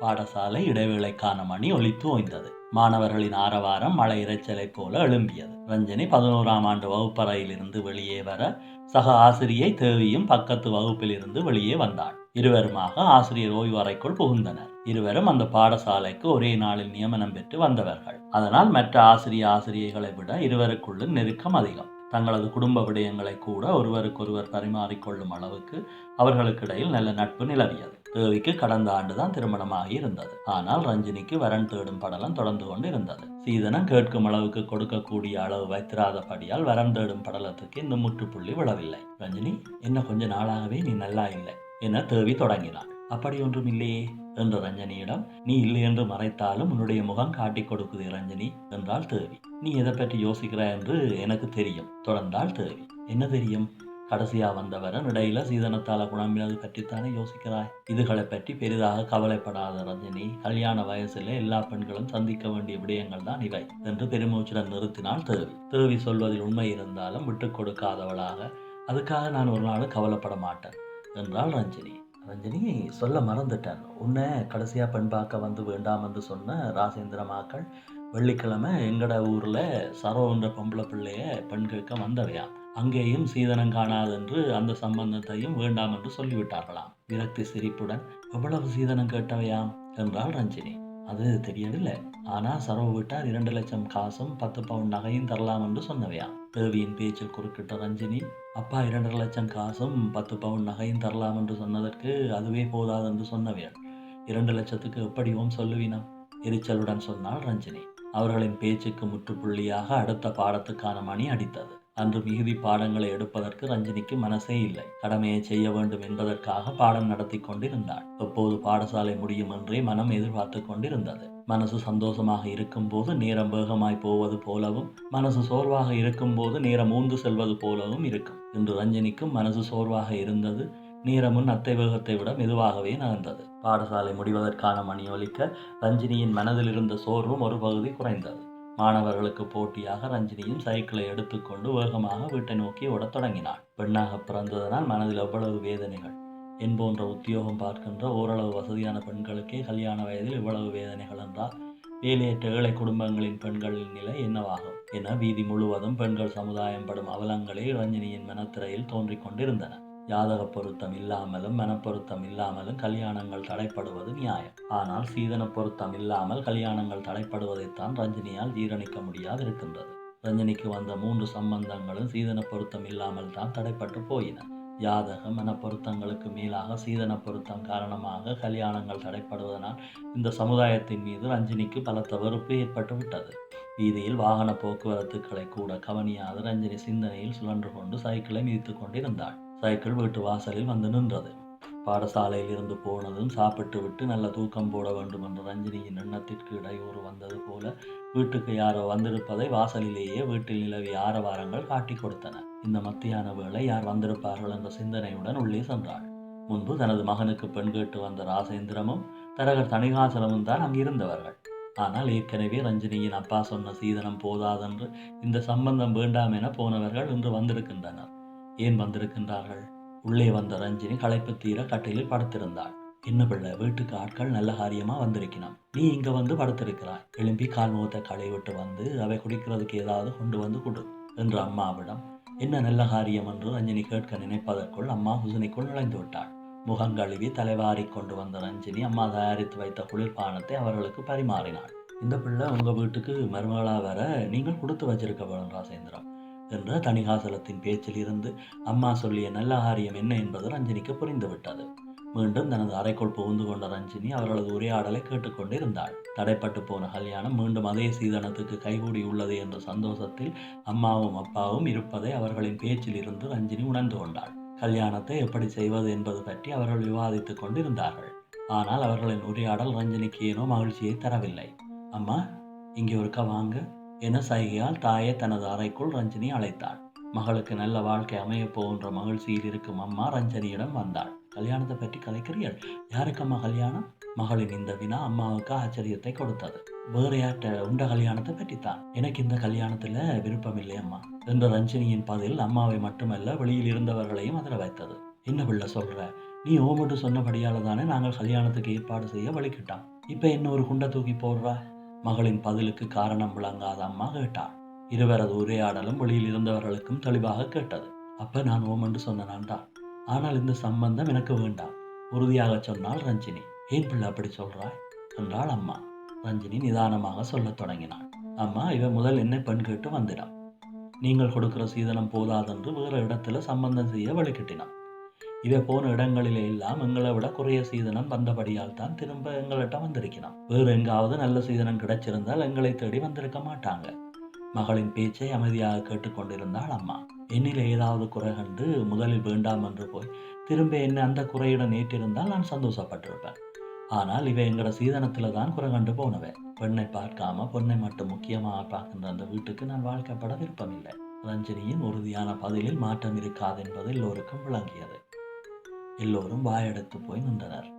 பாடசாலை இடைவேளைக்கான மணி ஒலித்து ஓய்ந்தது. மாணவர்களின் ஆரவாரம் மழை இரைச்சலைப் போல எழும்பியது. ரஞ்சனி பதினோராம் ஆண்டு வகுப்பறையிலிருந்து வெளியே வர சக ஆசிரியை தேவியும் பக்கத்து வகுப்பிலிருந்து வெளியே வந்தாள். இருவருமாக ஆசிரியர் ஓய்வறைக்குள் புகுந்தனர். இருவரும் அந்த பாடசாலைக்கு ஒரே நாளில் நியமனம் பெற்று வந்தவர்கள். அதனால் மற்ற ஆசிரிய ஆசிரியர்களை விட இருவருக்குள்ளும் நெருக்கம் அதிகம். தங்களது குடும்ப விடயங்களை கூட ஒருவருக்கொருவர் பரிமாறிக்கொள்ளும் அளவுக்கு அவர்களுக்கிடையில் நல்ல நட்பு நிலவியது. தேவிக்கு கடந்த ஆண்டுதான் திருமணமாகி இருந்தது ஆனால் ரஞ்சினிக்கு வரன் தேடும் படலம் தொடர்ந்து கொண்டு இருந்தது சீதனம் கேட்கும் அளவுக்கு கொடுக்கக்கூடிய அளவு வைத்திராதபடியால் வரன் தேடும் படலத்துக்கு இந்த முற்றுப்புள்ளி விழவில்லை. ரஞ்சினி என்ன கொஞ்ச நாளாகவே நீ நல்லா இல்லை என தேவி தொடங்கினாள். அப்படி ஒன்றும் இல்லையே என்ற ரஞ்சனியிடம் நீ இல்லை என்று மறைத்தாலும் உன்னுடைய முகம் காட்டிக் கொடுக்குது ரஞ்சனி என்றாள் தேவி. நீ எதை பற்றி யோசிக்கிறாய் என்று எனக்கு தெரியும் தொடர்ந்தாள் தேவி. என்ன தெரியும்? கடைசியா வந்தவரன் இடையில சீதனத்தால குழம்பினது பற்றித்தானே யோசிக்கிறாய். இதுகளை பற்றி பெரிதாக கவலைப்படாத ரஞ்சனி கல்யாண வயசுல எல்லா பெண்களும் சந்திக்க வேண்டிய விடயங்கள் தான் இவை என்று பெருமூச்சுடன் நிறுத்தினாள் தேவி. தேவி சொல்வதில் உண்மை இருந்தாலும் விட்டு கொடுக்காதவளாக அதுக்காக நான் ஒரு நாள் கவலைப்பட மாட்டேன் என்றாள் ரஞ்சினி. ரஞ்சினி சொல்ல மறந்துட்டேன். உன்னை கடைசியாக பெண் பார்க்க வந்து வேண்டாம் என்று சொன்ன ராசேந்திர மாக்கள் வெள்ளிக்கிழமை எங்கட ஊரில் சரோ பொம்பளை பிள்ளைய பெண் கேட்க வந்தவையாம் அங்கேயும் சீதனம் காணாதென்று அந்த சம்பந்தத்தையும் வேண்டாம் என்று சொல்லிவிட்டார்களாம். விரக்தி சிரிப்புடன் எவ்வளவு சீதனம் கேட்டவையாம் என்றாள் ரஞ்சினி. அது தெரியவில்லை. ஆனால் சரவு விட்டார் இரண்டு லட்சம் காசும் பத்து பவுன் நகையும் தரலாம் என்று சொன்னவையாம் தேவியின் பேச்சில் குறுக்கிட்ட ரஞ்சினி அப்பா இரண்டரை லட்சம் காசும் பத்து பவுன் நகையும் தரலாம் என்று சொன்னதற்கு அதுவே போதாது என்று சொன்னவையாள் இரண்டு லட்சத்துக்கு எப்படியும் சொல்லுவினம் எரிச்சலுடன் சொன்னாள் ரஞ்சினி. அவர்களின் பேச்சுக்கு முற்றுப்புள்ளியாக அடுத்த பாடத்துக்கான மணி அடித்தது. அன்று மிகுதி பாடங்களை எடுப்பதற்கு ரஞ்சினிக்கு மனசே இல்லை. கடமையை செய்ய வேண்டும் என்பதற்காக பாடம் நடத்தி கொண்டிருந்தாள். எப்போது பாடசாலை முடியும் என்றே மனம் எதிர்பார்த்து கொண்டிருந்தது. மனசு சந்தோஷமாக இருக்கும்போது நேரம் வேகமாய் போவது போலவும் மனசு சோர்வாக இருக்கும்போது நேரம் ஊந்து செல்வது போலவும் இருக்கும். இன்று ரஞ்சினிக்கும் மனசு சோர்வாக இருந்தது. நேரமும் அத்தை வேகத்தை விட மெதுவாகவே நகர்ந்தது. பாடசாலை முடிவதற்கான மணி ஒலிக்க ரஞ்சினியின் மனதில் இருந்த சோர்வும் ஒரு பகுதி குறைந்தது. மாணவர்களுக்கு போட்டியாக ரஞ்சினியும் சைக்கிளை எடுத்துக்கொண்டு வேகமாக வீட்டை நோக்கி ஓடத் தொடங்கினாள். பெண்ணாக பிறந்ததனால் மனதில் எவ்வளவு வேதனைகள்? என் போன்ற உத்தியோகம் பார்க்கின்ற ஓரளவு வசதியான பெண்களுக்கே கல்யாண வயதில் இவ்வளவு வேதனைகள் என்றால் வேலையற்ற ஏழை குடும்பங்களின் பெண்களின் நிலை என்னவாகும்? என வீதி முழுவதும் பெண்கள் சமுதாயம் படும் அவலங்களே ரஞ்சினியின் மனத்திரையில் தோன்றிக் கொண்டிருந்தன. ஜாதக பொருத்தம் இல்லாமலும் மனப்பொருத்தம் இல்லாமலும் கல்யாணங்கள் தடைப்படுவது நியாயம். ஆனால் சீதன பொருத்தம் இல்லாமல் கல்யாணங்கள் தடைப்படுவதைத்தான் ரஞ்சினியால் ஜீரணிக்க முடியாது இருக்கின்றது ரஞ்சினிக்கு வந்த மூன்று சம்பந்தங்களும் சீதன பொருத்தம் இல்லாமல் தான் தடைப்பட்டு போயின. ஜாதக மனப்பொருத்தங்களுக்கு மேலாக சீதன பொருத்தம் காரணமாக கல்யாணங்கள் தடைப்படுவதனால் இந்த சமுதாயத்தின் மீது ரஞ்சினிக்கு பலத்த வெறுப்பு ஏற்பட்டு விட்டது. வீதியில் வாகன போக்குவரத்துக்களை கூட கவனியாத ரஞ்சினி சிந்தனையில் சுழன்று கொண்டு சைக்கிளை மிதித்து கொண்டிருந்தாள். சைக்கிள் வீட்டு வாசலில் வந்து நின்றது. பாடசாலையில் இருந்து போனதும் சாப்பிட்டு விட்டு நல்ல தூக்கம் போட வேண்டும் என்ற ரஞ்சினியின் எண்ணத்திற்கு இடையூறு வந்தது போல வீட்டுக்கு யாரோ வந்திருப்பதை வாசலிலேயே வீட்டில் நிலவிய ஆரவாரங்கள் காட்டி கொடுத்தன. இந்த மத்தியான வேளை யார் வந்திருப்பார்கள் என்ற சிந்தனையுடன் உள்ளே சென்றாள். முன்பு தனது மகனுக்கு பெண் கேட்டு வந்த ராசேந்திரமும் தரகர் தணிகாசலமும் தான் அங்கிருந்தவர்கள் ஆனால் ஏற்கனவே ரஞ்சினியின் அப்பா சொன்ன சீதனம் போதாதென்று இந்த சம்பந்தம் வேண்டாம் என போனவர்கள் இன்று வந்திருக்கின்றனர். ஏன் வந்திருக்கின்றார்கள்? உள்ளே வந்த ரஞ்சினி களைப்பு தீர கட்டையில் படுத்திருந்தாள். என்ன பிள்ளை வீட்டுக்கு ஆட்கள் நல்ல காரியமா வந்திருக்கணும் நீ இங்க வந்து படுத்திருக்கிறாய். எழும்பி கால் முகத்தை களை விட்டு வந்து அவை குடிக்கிறதுக்கு ஏதாவது கொண்டு வந்து கொடு என்று அம்மாவிடம். என்ன நல்ல காரியம் என்று ரஞ்சினி கேட்க நினைப்பதற்குள் அம்மா ஹுசனிக்குள் நுழைந்து விட்டாள். முகம் கழுவி தலைவாரி கொண்டு வந்த ரஞ்சினி அம்மா தயாரித்து வைத்த குளிர்பானத்தை அவர்களுக்கு பரிமாறினாள். இந்த பிள்ளை உங்க வீட்டுக்கு மருமகளா வர நீங்கள் கொடுத்து வச்சிருக்க வேணும் ராசேந்திரம் என்ற தணிகாசலத்தின் பேச்சில் இருந்து அம்மா சொல்லிய நல்ல காரியம் என்ன என்பது ரஞ்சினிக்கு புரிந்துவிட்டது. மீண்டும் தனது அறைக்குள் புகுந்து கொண்ட ரஞ்சினி அவர்களது உரையாடலை கேட்டுக்கொண்டிருந்தாள். தடைப்பட்டு போன கல்யாணம் மீண்டும் அதே சீதனத்துக்கு கைகூடி உள்ளது என்ற சந்தோஷத்தில் அம்மாவும் அப்பாவும் இருப்பதை அவர்களின் பேச்சில் இருந்து ரஞ்சினி உணர்ந்து கொண்டாள். கல்யாணத்தை எப்படி செய்வது என்பது பற்றி அவர்கள் விவாதித்துக் கொண்டிருந்தார்கள். ஆனால் அவர்களின் உரையாடல் ரஞ்சினிக்கு ஏனோ மகிழ்ச்சியை தரவில்லை. அம்மா இங்கே ஒருக்கா வாங்க. என சைகையால் தாயை தனது அறைக்குள் ரஞ்சினி அழைத்தாள். மகளுக்கு நல்ல வாழ்க்கை அமையப் போகின்ற மகிழ்ச்சியில் இருக்கும் அம்மா ரஞ்சனியிடம் வந்தாள். கல்யாணத்தை பற்றி கலைக்கிறீர்கள் யாருக்கம்மா கல்யாணம்? மகளின் இந்த வினா அம்மாவுக்கு ஆச்சரியத்தை கொடுத்தது. வேறு யார்கிட்ட உண்ட கல்யாணத்தை பற்றித்தான்? எனக்கு இந்த கல்யாணத்தில் விருப்பம் இல்லை அம்மா என்ற ரஞ்சினியின் பதில் அம்மாவை மட்டுமல்ல வெளியில் இருந்தவர்களையும் அதில் வைத்தது. என்ன பிள்ளை சொல்ற? நீ ஓமட்டு சொன்னபடியால் தானே நாங்கள் கல்யாணத்துக்கு ஏற்பாடு செய்ய வழிக்கிட்டான் இப்போ என்ன ஒரு குண்டை தூக்கி போடுறா? மகளின் பதிலுக்கு காரணம் விளங்காத அம்மா கேட்டாள். இருவரது உரையாடலும் வெளியில் இருந்தவர்களுக்கும் தெளிவாக கேட்டது. அப்ப நான் ஓமண்டு சொன்னனான்டா ஆனால் இந்த சம்பந்தம் எனக்கு வேண்டாம். உறுதியாக சொன்னாள் ரஞ்சினி. ஏன் பிள்ளை அப்படி சொல்றாய்? என்றாள் அம்மா. ரஞ்சினி நிதானமாக சொல்லத் தொடங்கினாள். அம்மா இவ முதல் என்ன பெண் கேட்டு வந்திடம். நீங்கள் கொடுக்கிற சீதனம் போதாதென்று வேறு இடத்துல சம்பந்தம் செய்ய வழிகிட்டினான் இவை போன இடங்களிலே எல்லாம் எங்களை விட குறைய சீதனம் வந்தபடியால் தான் திரும்ப எங்கள்கிட்ட வந்திருக்கணும் வேறு எங்காவது நல்ல சீதனம் கிடைச்சிருந்தால் எங்களை தேடி வந்திருக்க மாட்டாங்க. மகளின் பேச்சை அமைதியாக கேட்டுக்கொண்டிருந்தாள் அம்மா. என்னில் ஏதாவது குறை கண்டு முதலில் வேண்டாம் என்று போய் திரும்ப என்ன அந்த குறையுடன் ஏற்றிருந்தால் நான் சந்தோஷப்பட்டிருப்பேன். ஆனால் இவை எங்கட சீதனத்தில் தான் குறை கண்டு போனவன் பெண்ணை பார்க்காம பொண்ணை மட்டும் முக்கியமாக பார்க்கின்ற அந்த வீட்டுக்கு நான் வாழ்க்கப்பட விருப்பமில்லை. ரஞ்சினியின் உறுதியான பதிலில் மாற்றம் இருக்காது என்பது எல்லோருக்கும் விளங்கியது. எல்லோரும் வாயெடுத்து போய் நின்றனர்.